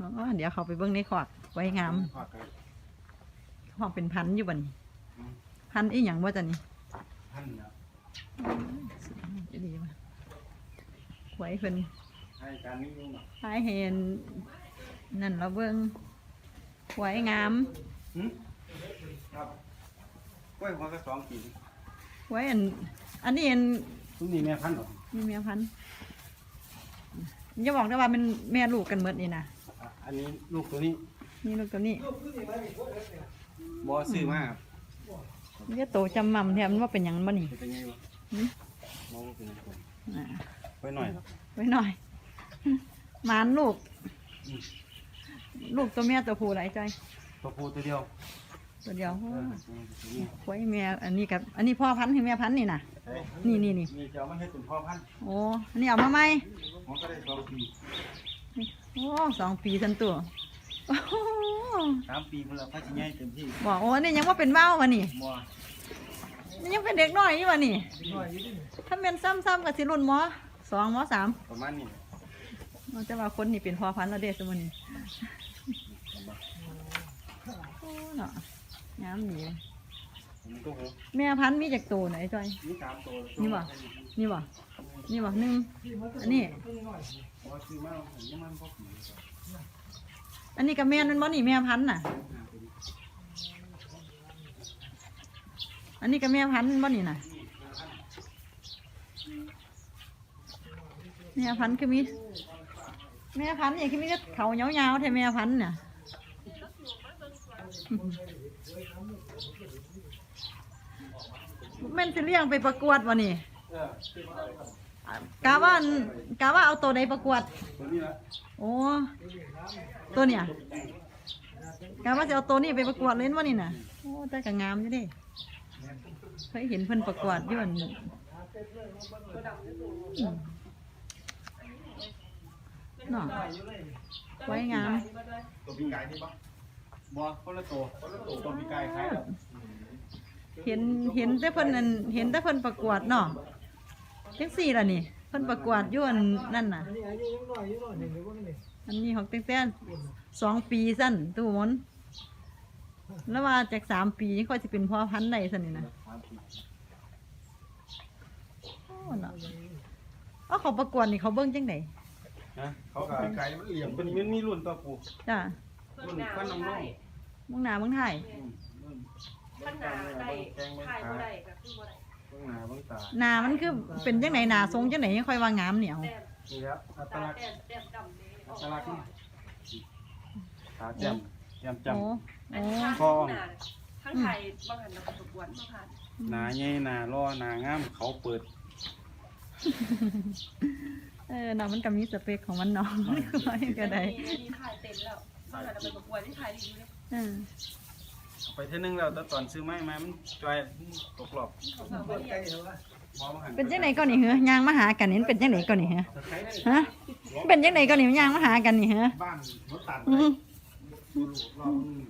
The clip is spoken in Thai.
อ๋อเดี๋ยวเขาไปเบิ้งในขอดไว้งามขอดกันขอดเป็นพันอยู่บ่นี่อืมพันอีหยังว่าจะนี่ท่านเนาะจะดีป่ะไว้เพิ่นให้การนี้ยุ่งเนาะหายเห็นนั่นเราเบิ้งไว้งามหึครับกล้วยหัวก็สองปีไว้อัน อันนี้อัน ทุกนี้แม่พันธุ์เหรอมีเมียพันธุ์อย่าบอกได้ว่าเป็นแม่ลูกกันหมดนี่นะอะอันนี้ลูกตัวนี้นี่ลูกตัวนี้บอซื้อมาครับนี่โตจำมั่มแทมันว่าเป็นหยังบ่นี่เป็นไงวะหืมมองเป็นไงคนอ่าไว้หน่อยไว้หน่อยหมานลูกอืมลูกตัวแม่ตัวผู้หลายใจตัวผู้ตัวเดียว ตัวเดียวเออตัวนี้ไว้แม่อันนี้กับอันนี้พ่อพันธุ์ให้แม่พันธุ์นี่นะเอ้ยนี่นี่นี่นี่จะเอามาให้เป็นพ่อพันธุ์โอ้อันนี้เอามาไหมมันก็ได้สองปีโอ้สองปีทันตัวโอ้โหสามปีมันแล้วพัชใหญ่เต็มที่บอกโอ้นี่ยังว่าเป็นเบ้าวะนี่บัวนี่ยังเป็นเด็กน้อยอยู่วะนี่ถ้าเป็นซ้ำๆกับสิรุ่นหมอสองหมอสามประมาณนี้มันจะว่าคนนี่เป็นพ่อพันธุ์แล้วเด้สมุนี่โอ้เนาะ งามดีเลยมันก็หูแม่พันธุ์มีจากตัวไหนจอยนี่สามตัวนี่บ่นี่บ่นี่บ่หนึ่งอันนี้บอซื้อมาผมยังมันพอปีอันนี้กับแม่นั่นบ่นี่แม่พันธุ์น่ะ อันนี้กับแม่พันธุ์บ่นี่น่ะแม่พันธุ์คือมีแม่พันธุ์นี่คือมีแต่เขายาวๆแท้แม่พันธุ์เนี่ย แม่นสิเลี้ยงไปประกวดวะนี่กะว่ากะว่าเอาตัวใดประกวด ตัวนี้ละโอ้ตัวเนี่ยกะว่าจะเอาตัวนี้ไปประกวดเล่นวะนี่น่ะโอ้แต่ก็งามอยู่ดิเคยเห็นเพิ่นประกวดอยู่อันอืมเนาะไว้งามตัวปีกไก่นี่ปะ บัวคนละตัวคนละตัวตัวปีกไก่คล้ายแล้วเห็นเห็นแต่เพิ่นนั่นเห็นแต่เพิ่นประกวดเนาะจังสี่ล่ะนี่เพิ่นประกวดอยู่อันนั่นน่ะ อันนี้อายุยังน้อยอยู่น้อยหนึ่งหรือว่าไงอันนี้ของตั้งแต่สองปีสั้นตู้มนแล้วว่าจากสามปีค่อยสิเป็นพ่อพันธุ์ได้สันนี่นะโอ้เนาะเอาเขาประกวดนี่เขาเบิ้งจังไดนะเขากับไก่มันเหลี่ยมเป็นมันมีรุ่นตัวปูจ้า รุ่นฟันน้องน้องเมึงหนาเมึงไทยขั้นหนาได้ถ่ายบ่ได้ก็คือบ่ได้เบื้องหน้าเบื้องตาหนามันคือเป็นจังไดหนาทรงจังไดยังค่อยว่างามเหนียวแต้มนี่ครับอัตตาลักษณ์แต้มแต้มดำนี่ออัอกตลักษณ์ก่อนี่นขาแจ่มแจ่มจ โอ้อัโอ้นนี้ข้างคอหน้าทั้งไทยบางหันเราประกวดมาผ่านำหนาใหญ่หนาล่อหนางามเขาเปิดเออเนาะมันก็มีสเปคของมันเนาะค่อยก็ได้อันนี้ถ่ายเต็มแล้ว บางหันเราไปประกวดที่ถ่ายดีอยู่เลยเออเอาไปเท่านึงแล้วแต่ตอนซื้อไม้มามันจอยตกรอบเขาก็บ่เรียกมองมาหันเป็นจังไดก่อนนี่เหรอยางมาหากันนี่มันเป็นจังไดก่อนนี่เหรอตะไคร้ได้ฮะเป็นจังไดก่อนนี่ยางมาหากันนี่เหรอบ้านรถตัดอือดูรอบ